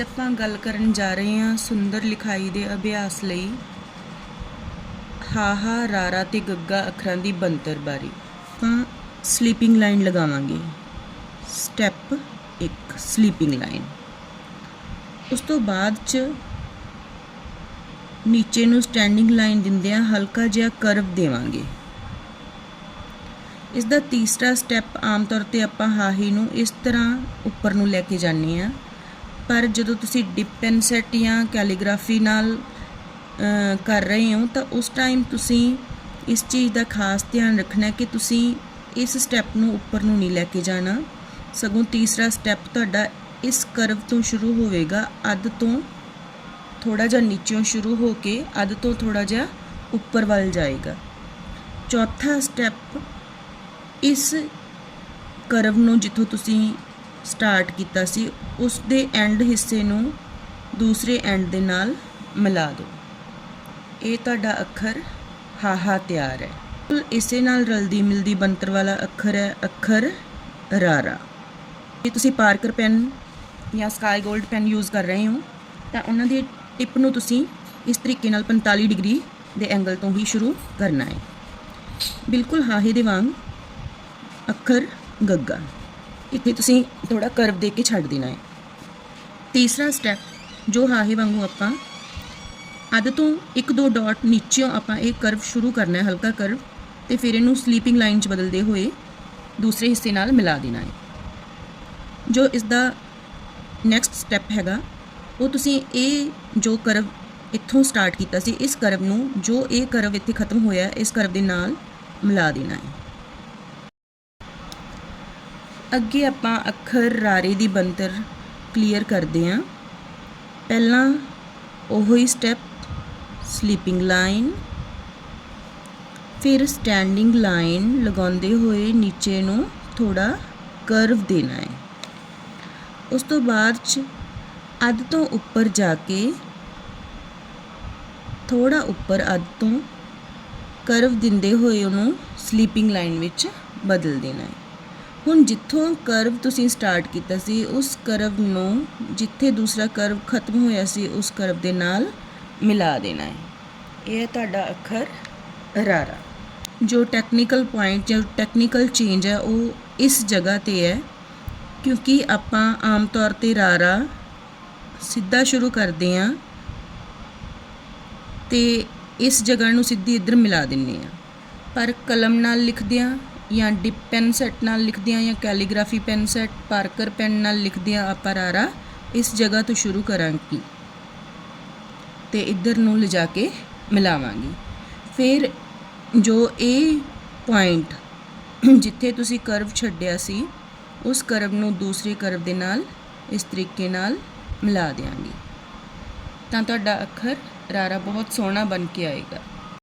ਅੱਜ ਆਪਾਂ ਗੱਲ ਕਰਨ ਜਾ ਰਹੇ ਹਾਂ ਸੁੰਦਰ ਲਿਖਾਈ ਦੇ ਅਭਿਆਸ ਲਈ ਹਾਹਾ ਰਾਰਾ ਤੇ ਗੱਗਾ ਅੱਖਰਾਂ ਦੀ ਬੰਤਰ ਬਾਰੇ। ਆਪਾਂ ਸਲੀਪਿੰਗ ਲਾਈਨ ਲਗਾਵਾਂਗੇ। ਸਟੈਪ 1 ਸਲੀਪਿੰਗ ਲਾਈਨ ਉਸ ਤੋਂ ਬਾਅਦ ਚ ਨੀਚੇ ਨੂੰ ਸਟੈਂਡਿੰਗ ਲਾਈਨ ਦਿੰਦਿਆਂ ਹਲਕਾ ਜਿਹਾ ਕਰਵ ਦੇਵਾਂਗੇ। ਇਸ ਦਾ ਤੀਸਰਾ ਸਟੈਪ ਆਮ ਤੌਰ ਤੇ ਆਪਾਂ ਹਾਹੀ ਨੂੰ ਇਸ ਤਰ੍ਹਾਂ ਉੱਪਰ ਨੂੰ ਲੈ ਕੇ ਜਾਂਦੇ ਆ ਪਰ ਜਦੋਂ ਤੁਸੀਂ ਡਿਪ ਪੈਨ ਸੈਟ ਜਾਂ ਕੈਲੀਗ੍ਰਾਫੀ ਨਾਲ ਕਰ ਰਹੇ ਹੋ, ਤਾਂ ਉਸ ਟਾਈਮ ਤੁਸੀਂ ਇਸ ਚੀਜ਼ ਦਾ ਖਾਸ ਧਿਆਨ ਰੱਖਣਾ ਕਿ ਤੁਸੀਂ ਇਸ ਸਟੈਪ ਨੂੰ ਉੱਪਰ ਨੂੰ ਨਹੀਂ ਲੈ ਕੇ ਜਾਣਾ। ਸਗੋਂ ਤੀਸਰਾ ਸਟੈਪ ਤੁਹਾਡਾ ਇਸ ਕਰਵ ਤੋਂ ਸ਼ੁਰੂ ਹੋਵੇਗਾ, ਅੱਧ ਤੋਂ ਥੋੜਾ ਜਿਹਾ ਨੀਚੋਂ ਸ਼ੁਰੂ ਹੋ ਕੇ ਅੱਧ ਤੋਂ ਥੋੜਾ ਜਿਹਾ ਉੱਪਰ ਵੱਲ ਜਾਏਗਾ। ਚੌਥਾ ਸਟੈਪ ਇਸ ਕਰਵ ਨੂੰ ਜਿੱਥੋਂ ਤੁਸੀਂ ਸਟਾਰਟ ਕੀਤਾ ਸੀ ਉਸ ਦੇ ਐਂਡ ਹਿੱਸੇ ਨੂੰ ਦੂਸਰੇ ਐਂਡ ਦੇ ਨਾਲ ਮਿਲਾ ਦਿਓ ਇਹ ਤੁਹਾਡਾ ਅੱਖਰ ਹਾਹਾ ਤਿਆਰ ਹੈ। ਬਿਲਕੁਲ ਇਸੇ ਨਾਲ ਰਲਦੀ ਮਿਲਦੀ ਬੰਤਰ ਵਾਲਾ ਅੱਖਰ ਹੈ, ਅੱਖਰ ਰਾਰਾ। ਜੇ ਤੁਸੀਂ ਪਾਰਕਰ ਪੈਨ ਜਾਂ ਸਕਾਈ 골ਡ ਪੈਨ ਯੂਜ਼ ਕਰ ਰਹੇ ਹੋ, ਤਾਂ ਉਹਨਾਂ ਦੀ ਟਿਪ ਨੂੰ ਤੁਸੀਂ ਇਸ ਤਰੀਕੇ ਨਾਲ 45 ਡਿਗਰੀ ਦੇ ਐਂਗਲ ਤੋਂ ਹੀ ਸ਼ੁਰੂ ਕਰਨਾ ਹੈ। ਬਿਲਕੁਲ ਹਾਹੇ ਦੇ ਵਾਂਗ ਅੱਖਰ ਗੱਗਾ। ਇੱਥੇ ਤੁਸੀਂ ਥੋੜਾ ਕਰਵ ਦੇ ਕੇ ਛੱਡ ਦੇਣਾ ਹੈ। ਤੀਸਰਾ ਸਟੈਪ ਜੋ ਹਾਹੇ ਵਾਂਗੂ ਆਪਾਂ, ਅੱਧ ਤੋਂ ਇੱਕ ਦੋ ਡਾਟ ਨੀਚਿਓਂ ਆਪਾਂ ਇਹ ਕਰਵ ਸ਼ੁਰੂ ਕਰਨਾ ਹੈ, ਹਲਕਾ ਕਰਵ, ਤੇ ਫਿਰ ਇਹਨੂੰ ਸਲੀਪਿੰਗ ਲਾਈਨ 'ਚ ਬਦਲਦੇ ਹੋਏ ਦੂਸਰੇ ਹਿੱਸੇ ਨਾਲ ਮਿਲਾ ਦੇਣਾ ਹੈ। ਜੋ ਇਸ ਦਾ ਨੈਕਸਟ ਸਟੈਪ ਹੈਗਾ, ਉਹ ਤੁਸੀਂ ਇਹ ਜੋ ਕਰਵ ਇੱਥੋਂ ਸਟਾਰਟ ਕੀਤਾ ਸੀ, ਇਸ ਕਰਵ ਨੂੰ ਜੋ ਇਹ ਕਰਵ ਇੱਥੇ ਖਤਮ ਹੋਇਆ, ਇਸ ਕਰਵ ਦੇ ਨਾਲ ਮਿਲਾ ਦੇਣਾ ਹੈ। ਅੱਗੇ ਆਪਾਂ ਅੱਖਰ ਰਾਰੇ ਦੀ ਬੰਤਰ ਕਲੀਅਰ ਕਰਦੇ ਹਾਂ। ਪਹਿਲਾਂ ਉਹੋ ਹੀ ਸਟੈਪ ਸਲੀਪਿੰਗ ਲਾਈਨ ਫਿਰ ਸਟੈਂਡਿੰਗ ਲਾਈਨ ਲਗਾਉਂਦੇ ਹੋਏ ਨੀਚੇ ਨੂੰ ਥੋੜਾ ਕਰਵ ਦੇਣਾ ਹੈ। ਉਸ ਤੋਂ ਬਾਅਦ ਚ ਅੱਧ ਤੋਂ ਉੱਪਰ ਜਾ ਕੇ ਥੋੜਾ ਉੱਪਰ ਅੱਧ ਤੋਂ ਕਰਵ ਦਿੰਦੇ ਹੋਏ ਉਹਨੂੰ ਸਲੀਪਿੰਗ ਲਾਈਨ ਵਿੱਚ ਬਦਲ ਦੇਣਾ ਹੈ। ਹੁਣ ਜਿੱਥੋਂ ਕਰਵ ਤੁਸੀਂ ਸਟਾਰਟ ਕੀਤਾ ਸੀ, ਉਸ ਕਰਵ ਨੂੰ ਜਿੱਥੇ ਦੂਸਰਾ ਕਰਵ ਖਤਮ ਹੋਇਆ ਸੀ, ਉਸ ਕਰਵ ਦੇ ਨਾਲ ਮਿਲਾ ਦੇਣਾ ਹੈ। ਇਹ ਹੈ ਤੁਹਾਡਾ ਅੱਖਰ ਰਾਰਾ। ਜੋ ਟੈਕਨੀਕਲ ਪੁਆਇੰਟ ਜਾਂ ਟੈਕਨੀਕਲ ਚੇਂਜ ਹੈ, ਉਹ ਇਸ ਜਗ੍ਹਾ ਤੇ ਹੈ, ਕਿਉਂਕਿ ਆਪਾਂ ਆਮ ਤੌਰ ਤੇ ਰਾਰਾ ਸਿੱਧਾ ਸ਼ੁਰੂ ਕਰਦੇ ਹਾਂ ਤੇ ਇਸ ਜਗ੍ਹਾ ਨੂੰ ਸਿੱਧੀ ਇੱਧਰ ਮਿਲਾ ਦਿੰਨੇ ਆ ਪਰ ਕਲਮ ਨਾਲ ਲਿਖਦੇ ਆ ਜਾਂ ਡਿਪ ਪੈਨ ਸੈੱਟ ਨਾਲ ਲਿਖਦੇ ਆ ਜਾਂ calligraphy pen set, Parker pen ਨਾਲ ਲਿਖਦੇ ਆ ਆਪਾਂ ਰਾਰਾ ਇਸ ਜਗ੍ਹਾ ਤੋਂ ਸ਼ੁਰੂ ਕਰਾਂਗੀ। ਤੇ ਇੱਧਰ ਨੂੰ ਲਿਜਾ ਕੇ ਮਿਲਾਵਾਂਗੀ। ਫਿਰ ਜੋ ਇਹ ਪੁਆਇੰਟ ਜਿੱਥੇ ਤੁਸੀਂ ਕਰਵ ਛੱਡਿਆ ਸੀ, ਉਸ ਕਰਵ ਨੂੰ ਦੂਸਰੇ ਕਰਵ ਦੇ ਨਾਲ ਇਸ ਤਰੀਕੇ ਨਾਲ ਮਿਲਾ ਦਿਆਂਗੇ। ਤਾਂ ਤੁਹਾਡਾ ਅੱਖਰ ਰਾਰਾ ਬਹੁਤ ਸੋਹਣਾ ਬਣ ਕੇ ਆਏਗਾ।